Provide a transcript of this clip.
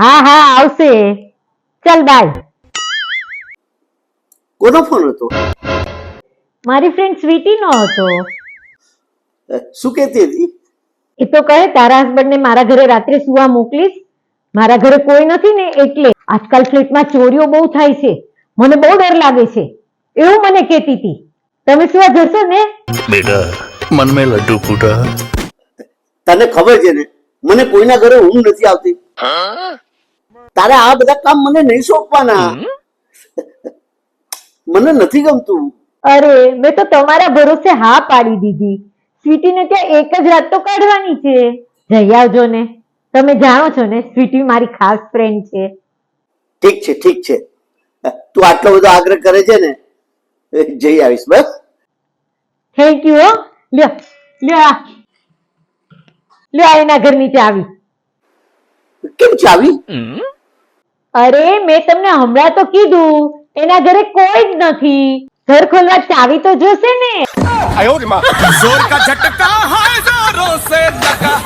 હા હા આવશે. ચલ બાય કોનો ફોન હતો? મારી ફ્રેન્ડ સ્વીટી નો હતો શું કહેતી હતી? એ તો કહે તારા હસબન્ડ ને મારા ઘરે રાત્રે સુવા મોકલીશ. મારા ઘરે કોઈ નથી ને એટલે આજકાલ ફ્લેટમાં ચોરીઓ બહુ થાય છે. મને બહુ ડર લાગે છે. એવું મને કહેતી હતી. તમે સુવા જશો ને? બેટા મન લડ્ડુ ફૂટા. તને ખબર છે ને મને કોઈના ઘરે ઊંઘ નથી આવતી. હા? તારે આ બધા કામ મને નહીં સોંપવાના. મને નથી ગમતું. અરે મેં તો તમારા ભરોસે હા પાડી દીધી. સ્વીટીને ત્યાં એક જ રાત તો કાઢવાની છે. જઈ આવજો ને. તમે જાણો છો ને સ્વીટી મારી ખાસ ફ્રેન્ડ છે. ઠીક છે ઠીક છે. તું આટલો બધો આગ્રહ કરે છે ને જઈ આવીશ બસ. થેન્ક યુ હો. લ્યો લ્યો આ. લ્યો એના ઘરની ચાવી. કેમ ચાવી? અરે મેં તમને હમણાં તો કીધું એના ઘરે કોઈ જ નથી. ઘર ખોલવા ચાવી તો જોશે ને? આયો રે માં જોર કા ઝટકા હાય જોરો સે ધક્કા.